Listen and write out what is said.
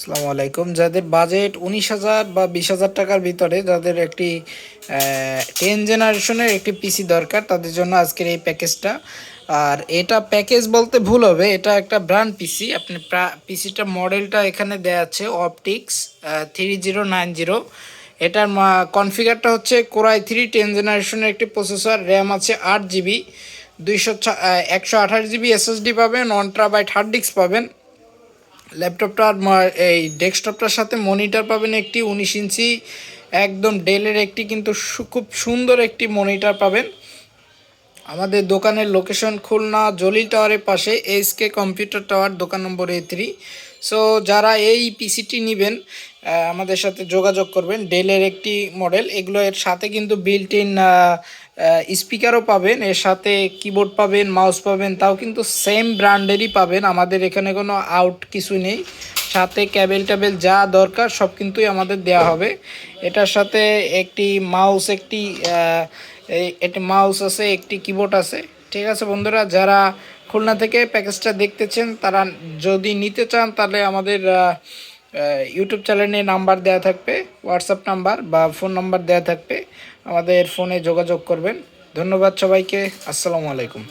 আসসালামু আলাইকুম। যাদের বাজেট উনিশ হাজার বা বিশ হাজার টাকার ভিতরে, যাদের একটি টেন জেনারেশনের একটি পিসি দরকার, তাদের জন্য আজকের এই প্যাকেজটা আর এটা প্যাকেজ বলতে ভুল হবে, এটা একটা ব্র্যান্ড পিসি আপনি পিসিটা মডেলটা এখানে দেওয়া আছে optics three zero nine zero এটার কনফিগারটা হচ্ছে কোরাই থ্রি টেন জেনারেশনের একটি প্রসেসর র্যাম আছে আট জিবি দুইশো একশো আঠাশ জিবি এসএসডি পাবেন ওয়ান ট্রাবাইট হার্ড ডিস্ক পাবেন। ল্যাপটপটার এই ডেস্কটপটার সাথে মনিটর পাবেন একটি উনিশ ইঞ্চি, একদম ডেলের একটি কিন্তু খুব সুন্দর একটি মনিটর পাবেন। আমাদের দোকানের লোকেশন খুলনা, জলিল টাওয়ারের পাশে এসকে কম্পিউটার টাওয়ার দোকান নম্বর এ থ্রি সো যারা এই পিসিটি নেবেন আমাদের সাথে যোগাযোগ করবেন। ডেলের একটি মডেল এগুলো এর সাথে কিন্তু বিল্ট ইন স্পিকারও পাবেন। এর সাথে কিবোর্ড পাবেন মাউস পাবেন, তাও কিন্তু সেম ব্র্যান্ডেরই পাবেন। আমাদের এখানে কোনো আউট কিছু নেই। সাথে ক্যাবেল ট্যাবেল যা দরকার সব কিছুই আমাদের দেওয়া হবে। এটার সাথে একটি মাউস, একটি একটি মাউস আছে, একটি কিবোর্ড আছে। ঠিক আছে বন্ধুরা, যারা খুলনা থেকে প্যাকেজটা দেখতেছেন, তারা যদি নিতে চান তাহলে আমাদের ইউটিউব চ্যানেলে নাম্বার দেওয়া থাকবে, হোয়াটসঅ্যাপ নাম্বার বা ফোন নাম্বার দেওয়া থাকবে। আমাদের ফোনে যোগাযোগ করবেন। ধন্যবাদ সবাইকে, আসসালামু আলাইকুম।